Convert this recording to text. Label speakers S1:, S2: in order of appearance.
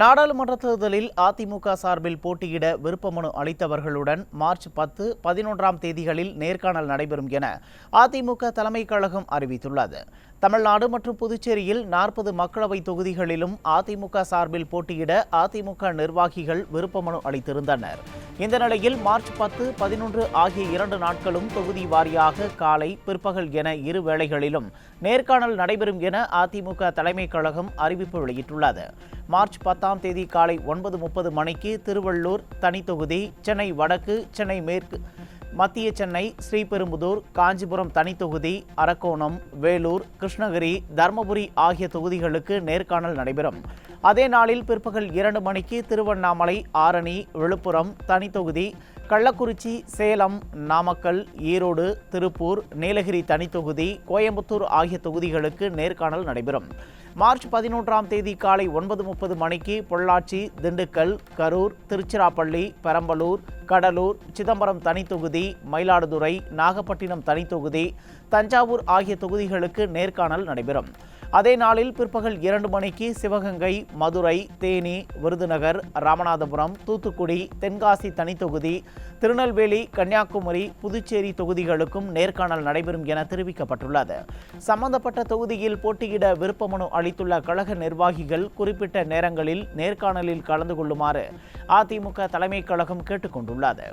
S1: நாடாளுமன்ற தேர்தலில் அதிமுக சார்பில் போட்டியிட விருப்பமனு அளித்தவர்களுடன் மார்ச் பத்து பதினொன்றாம் தேதிகளில் நேர்காணல் நடைபெறும் என அதிமுக தலைமைக் கழகம் அறிவித்துள்ளது. தமிழ்நாடு மற்றும் புதுச்சேரியில் நாற்பது மக்களவை தொகுதிகளிலும் அதிமுக சார்பில் போட்டியிட அதிமுக நிர்வாகிகள் விருப்பமனு அளித்திருந்தனர். இந்த நிலையில் மார்ச் பத்து பதினொன்று ஆகிய இரண்டு நாட்களும் தொகுதி வாரியாக காலை பிற்பகல் என இரு வேளைகளிலும் நேர்காணல் நடைபெறும் என அதிமுக தலைமைக் கழகம் அறிவிப்பு வெளியிட்டுள்ளது. மார்ச் பத்தாம் தேதி காலை ஒன்பது முப்பது மணிக்கு திருவள்ளூர் தனித்தொகுதி சென்னை வடக்கு சென்னை மேற்கு மத்திய சென்னை ஸ்ரீபெரும்புதூர் காஞ்சிபுரம் தனித்தொகுதி அரக்கோணம் வேலூர் கிருஷ்ணகிரி தர்மபுரி ஆகிய தொகுதிகளுக்கு நேர்காணல் நடைபெறும். அதே நாளில் பிற்பகல் இரண்டு மணிக்கு திருவண்ணாமலை ஆரணி விழுப்புரம் தனித்தொகுதி கள்ளக்குறிச்சி சேலம் நாமக்கல் ஈரோடு திருப்பூர் நீலகிரி தனித்தொகுதி கோயம்புத்தூர் ஆகிய தொகுதிகளுக்கு நேர்காணல் நடைபெறும். மார்ச் பதினொன்றாம் தேதி காலை ஒன்பது முப்பது மணிக்கு பொள்ளாச்சி திண்டுக்கல் கரூர் திருச்சிராப்பள்ளி பெரம்பலூர் கடலூர் சிதம்பரம் தனித்தொகுதி மயிலாடுதுறை நாகப்பட்டினம் தனித்தொகுதி தஞ்சாவூர் ஆகிய தொகுதிகளுக்கு நேர்காணல் நடைபெறும். அதே நாளில் பிற்பகல் இரண்டு மணிக்கு சிவகங்கை மதுரை தேனி விருதுநகர் ராமநாதபுரம் தூத்துக்குடி தென்காசி தனித்தொகுதி திருநெல்வேலி கன்னியாகுமரி புதுச்சேரி தொகுதிகளுக்கும் நேர்காணல் நடைபெறும் என தெரிவிக்கப்பட்டுள்ளது. சம்பந்தப்பட்ட தொகுதியில் போட்டியிட விருப்ப மனு அளித்துள்ள கழக நிர்வாகிகள் குறிப்பிட்ட நேரங்களில் நேர்காணலில் கலந்து கொள்ளுமாறு அதிமுக தலைமைக் கழகம் கேட்டுக்கொண்டுள்ளது